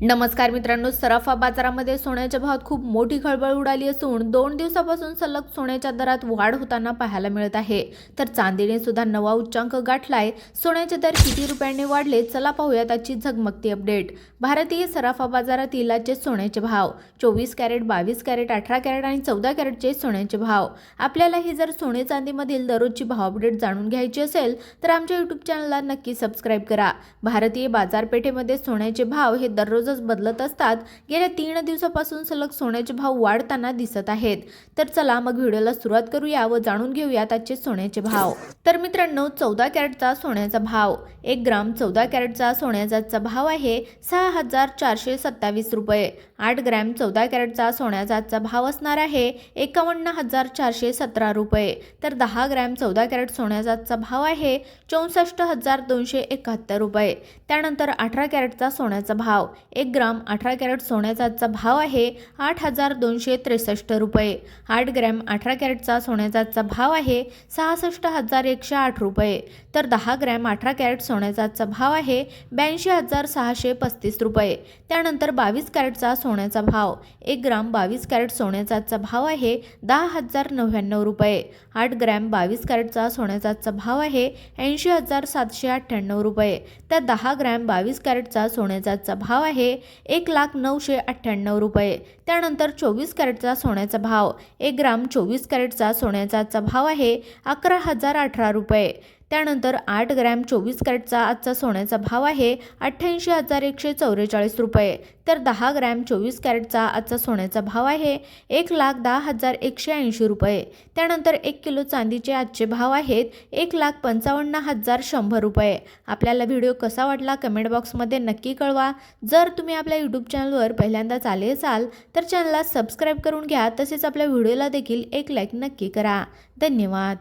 नमस्कार मित्रांनो सराफा बाजारामध्ये सोन्याच्या भावात खूप मोठी खळबळ उडाली असून दोन दिवसापासून सलग सोन्याच्या दरात वाढ होताना पाहायला मिळत आहे. तर चांदीने सुद्धा नवा उच्चांक गाठलाय. सोन्याचे दर किती रुपयांनी वाढले चला पाहूयात आजची झगमगती अपडेट. भारतीय सराफा बाजारातील आजचे सोन्याचे भाव चोवीस कॅरेट बावीस कॅरेट अठरा कॅरेट आणि चौदा कॅरेटचे सोन्याचे भाव. आपल्याला ही जर सोने चांदीमधील दररोजची भाव अपडेट जाणून घ्यायची असेल तर आमच्या युट्यूब चॅनलला नक्की सबस्क्राईब करा. भारतीय बाजारपेठेमध्ये सोन्याचे भाव हे दररोज दररोजच बदलत असतात गेल्या तीन दिवसापासून सलग सोन्याचे भाव वाढताना दिसत आहेत. तर चला मग व्हिडिओला सुरुवात करूया व जाणून घेऊयात आजचे सोन्याचे भाव. तर मित्रांनो चौदा कॅरेटचा सोन्याचा भाव एक ग्राम चौदा कॅरेटचा सोन्याचा भाव आहे सहा हजार चारशे सत्तावीस रुपये. आठ ग्रॅम चौदा कॅरेटचा सोन्याचा भाव असणार आहे एकावन्न हजार चारशे सतरा रुपये. तर दहा ग्रॅम चौदा कॅरेट सोन्याचा भाव आहे चौसष्ट हजार दोनशे एकाहत्तर रुपये. त्यानंतर अठरा कॅरेटचा सोन्याचा भाव एक ग्राम अठरा कॅरेट सोन्याचा भाव आहे आठ हजार दोनशे त्रेसष्ट रुपये. आठ ग्रॅम अठरा कॅरेटचा सोन्याचा भाव आहे सहासष्ट हजार एकशे आठ रुपये. तर दहा ग्रॅम अठरा कॅरेट सोन्याचा आजचा भाव आहे ब्याऐंशी हजार सहाशे पस्तीस रुपये. त्यानंतर बावीस कॅरेटचा सोन्याचा भाव. एक ग्राम बावीस कॅरेट सोन्याचा आजचा भाव आहे दहा हजार नव्याण्णव रुपये. आठ ग्रॅम बावीस कॅरेटचा सोन्याचा आजचा भाव आहे ऐंशी हजार सातशे अठ्ठ्याण्णव रुपये. तर दहा ग्रॅम बावीस कॅरेटचा सोन्याचा आजचा भाव आहे एक लाख नऊशे अठ्ठ्याण्णव रुपये. त्यानंतर चोवीस कॅरेटचा सोन्याचा भाव. एक ग्राम चोवीस कॅरेटचा सोन्याचा आजचा भाव आहे अकरा हजार अठरा अठरा रुपये. त्यानंतर आठ ग्रॅम चोवीस कॅरेटचा आजचा सोन्याचा भाव आहे अठ्ठ्याऐंशी हजार एकशे चौवेचाळीस रुपये. तर दहा ग्रॅम चोवीस कॅरेटचा आजचा सोन्याचा भाव आहे एक लाख दहा हजार एकशे ऐंशी रुपये. त्यानंतर एक किलो चांदीचे आजचे भाव आहेत एक लाख पंचावन्न हजार शंभर रुपये. आपल्याला व्हिडिओ कसा वाटला कमेंट बॉक्समध्ये नक्की कळवा. जर तुम्ही आपल्या यूट्यूब चॅनलवर पहिल्यांदाच आले असाल तर चॅनलला सबस्क्राईब करून घ्या. तसेच आपल्या व्हिडिओला देखील एक लाईक नक्की करा. धन्यवाद.